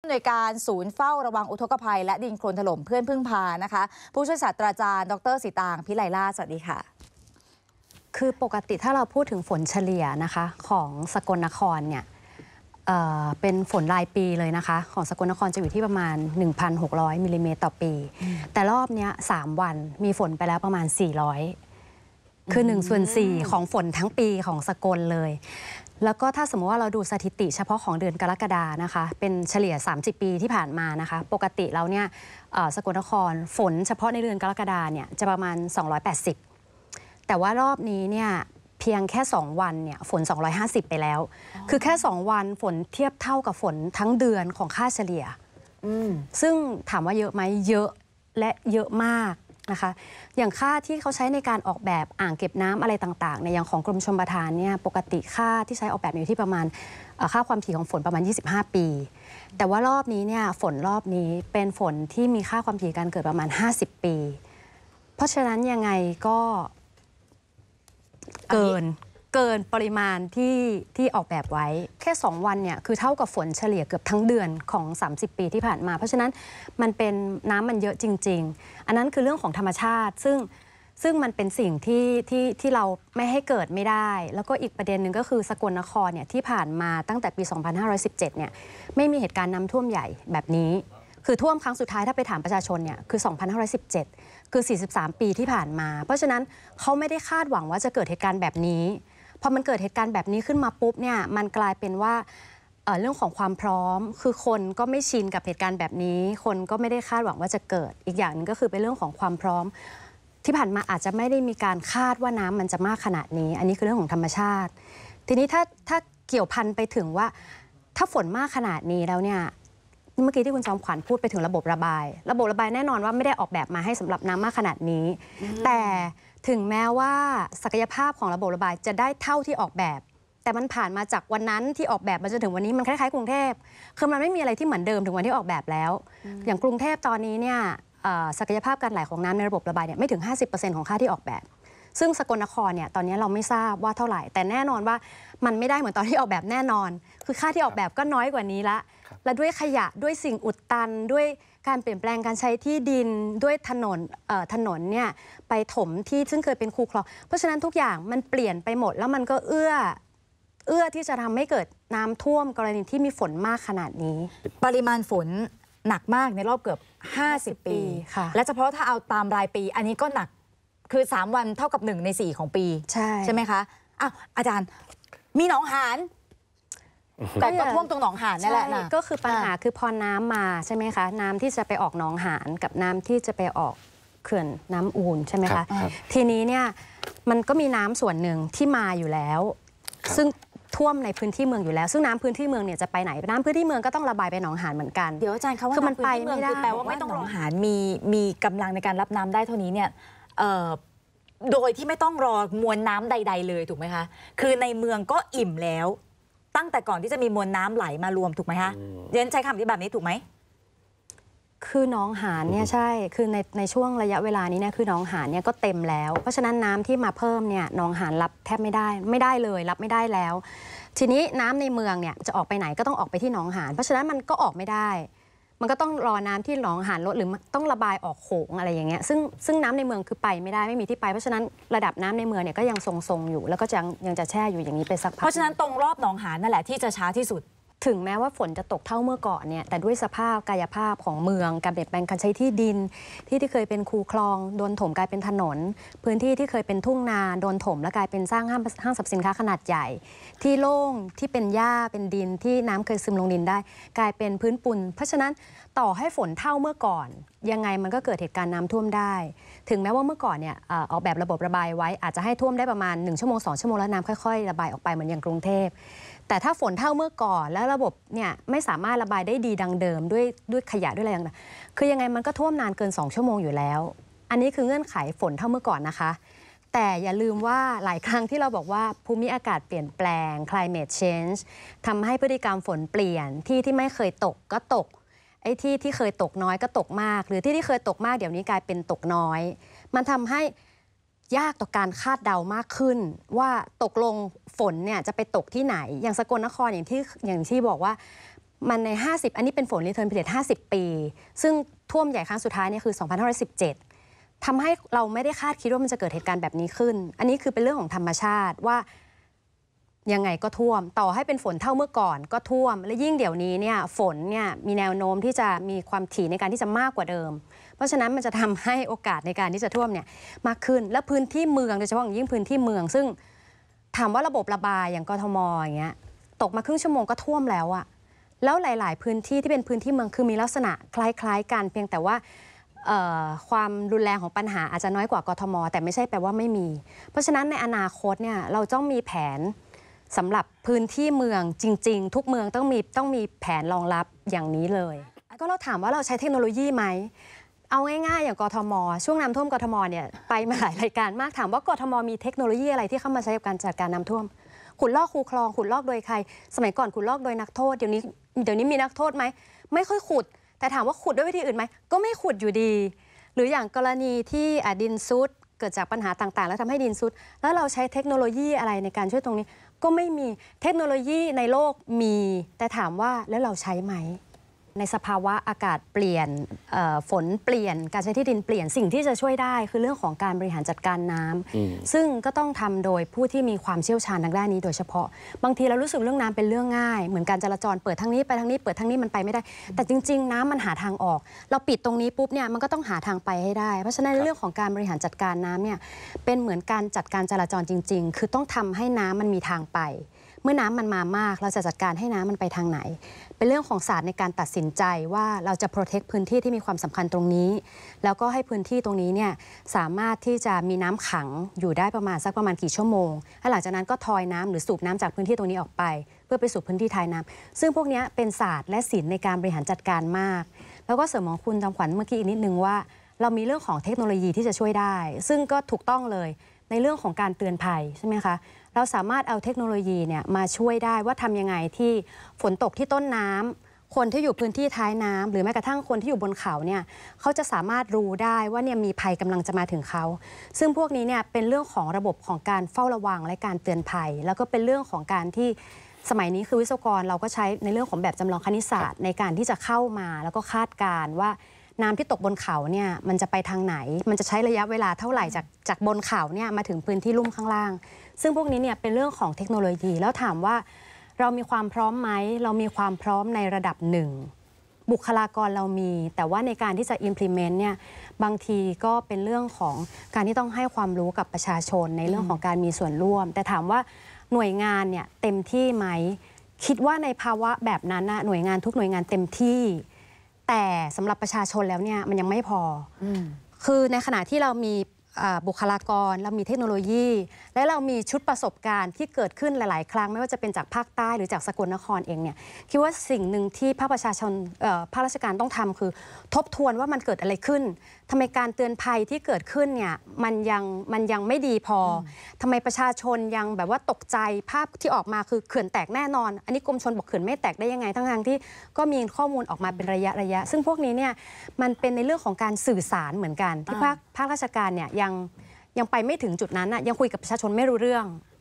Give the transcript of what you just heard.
หน่วยการศูนย์เฝ้าระวังอุทกภัย และดินโคลนถล่มเพื่อนพึ่งพานะคะ ผู้ช่วยศาสตราจารย์ ดรสีตางพิไลล่า สวัสดีค่ะ คือปกติถ้าเราพูดถึงฝนเฉลี่ยนะคะของสกลนครเนี่ยเอ่อเป็นฝนรายปีเลยนะคะ ของสกลนครจะอยู่ที่ประมาณ 1,600มิลลิเมตรต่อปี แต่รอบเนี้ย3วันมีฝนไปแล้วประมาณ 400 คือ1ส่วน4ของฝนทั้งปีของสกลเลย แล้วก็ถ้าสมมติว่าเราดูสถิติเฉพาะของเดือนกรกฎานะคะ เป็นเฉลี่ย 30 ปีที่ผ่านมานะคะ ปกติแล้วเนี่ยเอ่อสกลนครฝนเฉพาะในเดือนกรกฎาเนี่ยจะประมาณ 280 แต่ว่ารอบนี้เนี่ยเพียงแค่ 2 วันเนี่ยฝน 250 ไปแล้ว คือแค่ 2 วันฝนเทียบเท่ากับฝนทั้งเดือนของค่าเฉลี่ยซึ่งถามว่าเยอะไหมเยอะและเยอะมาก นะคะ อย่างค่าที่เขาใช้ในการออกแบบอ่างเก็บน้ำอะไรต่างๆในอย่างของกรมชลประทานเนี่ยปกติค่าที่ใช้ออกแบบอยู่ที่ประมาณค่าความถี่ของฝนประมาณ 25 ปี แต่ว่ารอบนี้เนี่ยฝนรอบนี้เป็นฝนที่มีค่าความถี่การเกิดประมาณ 50 ปี เพราะฉะนั้นยังไงก็เกิน เกินปริมาณที่ที่ออกแบบไว้แค่ 2 วันเนี่ยคือเท่ากับฝนเฉลี่ยเกือบทั้งเดือนของ 30 ปีที่ผ่านมา เพราะฉะนั้นมันเป็นน้ำมันเยอะจริง ๆ อันนั้นคือเรื่องของธรรมชาติ ซึ่งซึ่งมันเป็นสิ่งที่ที่ที่เราไม่ให้เกิดไม่ได้ แล้วก็อีกประเด็นหนึ่งก็คือสกลนครเนี่ยที่ผ่านมาตั้งแต่ปี 2517 เนี่ยไม่มีเหตุการณ์น้ำท่วมใหญ่แบบนี้ คือท่วมครั้งสุดท้ายถ้าไปถามประชาชนเนี่ยคือ 2517 คือ 43 ปีที่ผ่านมา เพราะฉะนั้นเขาไม่ได้คาดหวังว่าจะเกิดเหตุการณ์แบบนี้ พอมันเกิดเหตุการณ์แบบนี้ขึ้นมาปุ๊บเนี่ยมันกลายเป็นว่าเอ่อเรื่องของความพร้อม คือคนก็ไม่ชินกับเหตุการณ์แบบนี้ คนก็ไม่ได้คาดหวังว่าจะเกิด อีกอย่างหนึงก็คือเป็นเรื่องของความพร้อม ที่ผ่านมาอาจจะไม่ได้มีการคาดว่าน้ำมันจะมากขนาดนี้ อันนี้คือเรื่องของธรรมชาติ ทีนี้ถ้าถ้าเกี่ยวพันไปถึงว่า ถ้าฝนมากขนาดนี้แล้วเนี่ยเมื่อกี้ที่คุณจอมขวัญพูดไปถึงระบบระบาย ระบบระบายแน่นอนว่าไม่ได้ออกแบบมาให้สำหรับน้ำมากขนาดนี้ แต่ ถึงแม้ว่าศักยภาพของระบบระบายจะได้เท่าที่ออกแบบ แต่มันผ่านมาจากวันนั้นที่ออกแบบมาจนถึงวันนี้มันคล้ายๆกรุงเทพคือมันไม่มีอะไรที่เหมือนเดิมถึงวันที่ออกแบบแล้ว อย่างกรุงเทพตอนนี้เนี่ยเอ่อศักยภาพการไหลของน้ำในระบบระบายเนี่ยไม่ถึง 50%ของค่าที่ออกแบบ ซึ่งสกลนครเนี่ยตอนนี้เราไม่ทราบว่าเท่าไหร่ แต่แน่นอนว่ามันไม่ได้เหมือนตอนที่ออกแบบแน่นอน คือค่าที่ออกแบบก็น้อยกว่านี้ละ และด้วยขยะด้วยสิ่งอุดตันด้วย การเปลี่ยนแปลงการใช้ที่ดินด้วยถนนเอ่อถนนเนี่ยไปถมที่ซึ่งเคยเป็นคูคลอง เพราะฉะนั้นทุกอย่างมันเปลี่ยนไปหมด แล้วมันก็เอื้อเอื้อที่จะทำให้เกิดน้ำท่วมกรณีที่มีฝนมากขนาดนี้ ปริมาณฝนหนักมากในรอบเกือบ 50 ปีค่ะ และเฉพาะถ้าเอาตามรายปี อันนี้ก็หนักคือ 3 วันเท่ากับ 1 ใน 4 ของปี ใช่ใช่ไหมคะอ้าวอาจารย์มีหนองหานแต่ ก็ก็อย่าท่วมตรงหนองหานนั่นแหละนะใช่ก็คือปัญหาคือพอน้ำมาใช่ไหมคะ น้ำที่จะไปออกหนองหานกับน้ำที่จะไปออกเขื่อนน้ำอูนใช่ไหมครัคะบครับทีนี้เนี่ยมันก็มีน้ำส่วนหนึ่งที่มาอยู่แล้วครับซึ่งท่วมในพื้นที่เมืองอยู่แล้ว ซึ่งน้ำพื้นที่เมืองเนี่ยจะไปไหนน้ำพื้นที่เมืองก็ต้องระบายไปหนองหานเหมือนกันเดี๋ยวอาจารย์คะว่าคือมันำพื้ที่เองไปไม่ได้คือแปลว่าไม่ต้องรอหารมีมีกำลังในการรับน้ำได้เท่านี้เนี่ยเอ่อโดยที่ไม่ต้องรอมวลน้ำใด ๆ เลยถูกไหมคะ คือในเมืองก็อิ่มแล้ว ตั้งแต่ก่อนที่จะมีมวลน้ำไหลมารวมถูกไหมคะเรียนใช้คำอธิบายแบบนี้ถูกไหมคือหน้องหานเนี่ยใช่คือในในช่วงระยะเวลานี้เนี่ยคือหน้องหานเนี่ยก็เต็มแล้ว เพราะฉะนั้นน้ำที่มาเพิ่มเนี่ยหน้องหานรับแทบไม่ได้ไม่ได้เลย รับไม่ได้แล้ว ทีนี้น้ำในเมืองเนี่ยจะออกไปไหนก็ต้องออกไปที่หนองหานเพราะฉะนั้นมันก็ออกไม่ได้ มันก็ต้องรอน้ำที่หนองหานลดหรือต้องระบายออกโขงอะไรอย่างเงี้ยซึ่งซึ่งน้ำในเมืองคือไปไม่ได้ไม่มีที่ไป เพราะฉะนั้นระดับน้ำในเมืองเนี่ยก็ยังทรงๆอยู่ แล้วก็ยังยังจะแช่อยู่อย่างนี้ไปสักพักเพราะฉะนั้นตรงรอบหนองหานนั่นแหละที่จะช้าที่สุด ถึงแม้ว่าฝนจะตกเท่าเมื่อก่อนเนี่ยแต่ด้วยสภาพกายภาพของเมือง การเปลี่ยนแปลงการใช้ที่ดิน ที่ที่เคยเป็นคูคลองโดนถมกลายเป็นถนน พื้นที่ที่เคยเป็นทุ่งนาโดนถมและกลายเป็นสร้างห้างห้างสรรพสินค้าขนาดใหญ่ ที่โล่งที่เป็นหญ้าเป็นดินที่น้ำเคยซึมลงดินได้ กลายเป็นพื้นปูนเพราะฉะนั้น ต่อให้ฝนเท่าเมื่อก่อน ยังไงมันก็เกิดเหตุการณ์น้ำท่วมได้ ถึงแม้ว่าเมื่อก่อนเนี่ยเอ่อออกแบบระบบระบายไว้อาจจะให้ท่วมได้ประมาณ 1 ชั่วโมง 2 ชั่วโมงแล้วน้ำค่อยๆ ระบายออกไปเหมือนอย่างกรุงเทพ แต่ถ้าฝนเท่าเมื่อก่อนแล้วระบบเนี่ยไม่สามารถระบายได้ดีดังเดิม ด้วยด้วยขยะด้วยอะไรต่างๆคือยังไงมันก็ท่วมนานเกิน 2 ชั่วโมงอยู่แล้ว อันนี้คือเงื่อนไขฝนเท่าเมื่อก่อนนะคะ แต่อย่าลืมว่าหลายครั้งที่เราบอกว่าภูมิอากาศเปลี่ยนแปลง climate change ทำให้พฤติกรรมฝนเปลี่ยนที่ที่ไม่เคยตกก็ตก ไอ้ที่ที่เคยตกน้อยก็ตกมาก หรือที่ที่เคยตกมากเดี๋ยวนี้กลายเป็นตกน้อย มันทำให้ยากต่อการคาดเดามากขึ้น ว่าตกลงฝนเนี่ยจะไปตกที่ไหน อย่างสกลนครอย่างที่อย่างที่บอกว่ามันใน 50 อันนี้เป็นฝนรีเทิร์นพีเรียด50 ปี ซึ่งท่วมใหญ่ครั้งสุดท้ายเนี่ยคือ 2517ทำให้เราไม่ได้คาดคิดว่ามันจะเกิดเหตุการณ์แบบนี้ขึ้น อันนี้คือเป็นเรื่องของธรรมชาติว่า ยังไงก็ท่วม ต่อให้เป็นฝนเท่าเมื่อก่อนก็ท่วม และยิ่งเดี๋ยวนี้เนี่ยฝนเนี่ยมีแนวโน้มที่จะมีความถี่ในการที่จะมากกว่าเดิม เพราะฉะนั้นมันจะทำให้โอกาสในการที่จะท่วมเนี่ยมากขึ้น และพื้นที่เมืองโดยเฉพาะอย่างยิ่งพื้นที่เมือง ซึ่งถามว่าระบบระบายอย่างกทมอย่างเงี้ยตกมาครึ่งชั่วโมงก็ท่วมแล้วอะแล้วหลาย ๆ พื้นที่ที่เป็นพื้นที่เมืองคือมีลักษณะคล้าย ๆ กันเพียงแต่ว่าความรุนแรงของปัญหาอาจจะน้อยกว่ากทม แต่ไม่ใช่แปลว่าไม่มี เพราะฉะนั้นในอนาคตเนี่ยเราต้องมีแผน สำหรับพื้นที่เมืองจริง ๆ ทุกเมืองต้องมีต้องมีแผนรองรับอย่างนี้เลย ก็เราถามว่าเราใช้เทคโนโลยีไหมเอาง่ายๆ อย่างกทม ช่วงน้ำท่วมกทมเนี่ยไปมาหลายรายการมากถามว่ากทมมีเทคโนโลยีอะไรที่เข้ามาใช้กับการจัดการน้ำท่วม ขุดลอกคูคลองขุดลอกโดยใคร สมัยก่อนขุดลอกโดยนักโทษเดี๋ยวนี้เดี๋ยวนี้มีนักโทษไหมไม่ค่อยขุด แต่ถามว่าขุดด้วยวิธีอื่นไหมก็ไม่ขุดอยู่ดี หรืออย่างกรณีที่ดินซุดเกิดจากปัญหาต่างๆ แล้วทำให้ดินซุดแล้วเราใช้เทคโนโลยีอะไรในการช่วยตรงนี้ ก็ไม่มีเทคโนโลยีในโลกมีแต่ถามว่าแล้วเราใช้ไหม ในสภาวะอากาศเปลี่ยนเอ่อฝนเปลี่ยนการใช้ที่ดินเปลี่ยนสิ่งที่จะช่วยได้ คือเรื่องของการบริหารจัดการน้ำอืมซึ่งก็ต้องทำโดยผู้ที่มีความเชี่ยวชาญทางด้านนี้ โดยเฉพาะบางทีเรารู้สึกเรื่องน้ำเป็นเรื่องง่าย เหมือนการจราจรเปิดทางนี้ไปทางนี้เปิดทางนี้มันไปไม่ได้ แต่จริง ๆ น้ำมันหาทางออก เราปิดตรงนี้ปุ๊บเนี่ยมันก็ต้องหาทางไปให้ได้ เพราะฉะนั้นเรื่องของการบริหารจัดการน้ำเนี่ยเป็นเหมือนการจัดการจราจรจริง ๆ คือต้องทำให้น้ำมันมีทางไป เมื่อน้ำมันมามาก เราจะจัดการให้น้ำมันไปทางไหน เป็นเรื่องของศาสตร์ในการตัดสินใจว่าเราจะ protect พื้นที่ที่มีความสำคัญตรงนี้ แล้วก็ให้พื้นที่ตรงนี้เนี่ยสามารถที่จะมีน้ำขังอยู่ได้ประมาณสักประมาณกี่ชั่วโมงและหลังจากนั้นก็ทอยน้ำหรือสูบน้ำจากพื้นที่ตรงนี้ออกไป เพื่อไปสู่พื้นที่ท้ายน้ำซึ่งพวกนี้เป็นศาสตร์และศิลป์ในการบริหารจัดการมาก แล้วก็เสริมของคุณจำขวัญเมื่อกี้อีกนิดนึงว่าเรามีเรื่องของเทคโนโลยีที่จะช่วยได้ ซึ่งก็ถูกต้องเลย ในเรื่องของการเตือนภัยใช่ไหมคะเราสามารถเอาเทคโนโลยีเนี่ยมาช่วยได้ว่าทำยังไงที่ฝนตกที่ต้นน้ำคนที่อยู่พื้นที่ท้ายน้ำหรือแม้กระทั่งคนที่อยู่บนเขาเนี่ยเขาจะสามารถรู้ได้ว่าเนี่ยมีภัยกำลังจะมาถึงเขา ซึ่งพวกนี้เนี่ยเป็นเรื่องของระบบของการเฝ้าระวังและการเตือนภัย แล้วก็เป็นเรื่องของการที่สมัยนี้คือวิศวกรเราก็ใช้ในเรื่องของแบบจำลองคณิตศาสตร์ ในการที่จะเข้ามาแล้วก็คาดการณ์ว่า น้ำที่ตกบนเขาเนี่ยมันจะไปทางไหน มันจะใช้ระยะเวลาเท่าไหร่จากจากบนเขาเนี่ยมาถึงพื้นที่ลุ่มข้างล่าง ซึ่งพวกนี้เนี่ยเป็นเรื่องของเทคโนโลยี แล้วถามว่าเรามีความพร้อมไหม เรามีความพร้อมในระดับหนึ่ง บุคลากรเรามี แต่ว่าในการที่จะ implement เนี่ยบางทีก็เป็นเรื่องของการที่ต้องให้ความรู้กับประชาชนในเรื่องของการมีส่วนร่วม แต่ถามว่าหน่วยงานเนี่ยเต็มที่ไหม คิดว่าในภาวะแบบนั้นนะหน่วยงานทุกหน่วยงานเต็มที่ แต่สำหรับประชาชนแล้วเนี่ยมันยังไม่พออคือในขณะที่เรามีอ่าบุคลากร เรามีเทคโนโลยี และเรามีชุดประสบการณ์ที่เกิดขึ้นหลาย ๆ ครั้ง ไม่ว่าจะเป็นจากภาคใต้หรือจากสกลนครเองเนี่ยคิดว่าสิ่งหนึ่งที่ภาคประชาชนเอ่อภาคราชการต้องทำคือ ทบทวนว่ามันเกิดอะไรขึ้น ทำไมการเตือนภัยที่เกิดขึ้นเนี่ยมันยังมันยังไม่ดีพออทำไมประชาชนยังแบบว่าตกใจภาพที่ออกมาคือเขื่อนแตกแน่นอน อันนี้กรมชนบอกเขื่อนไม่แตกได้ยังไงทั้งทางๆที่ก็มีข้อมูลออกมาเป็นระยะระยะ ซึ่งพวกนี้เนี่ยมันเป็นในเรื่องของการสื่อสารเหมือนกันที่ภาคภาคราชการเนี่ยยังยังไปไม่ถึงจุดนั้นน่ะยังคุยกับประชาชนไม่รู้เรื่อง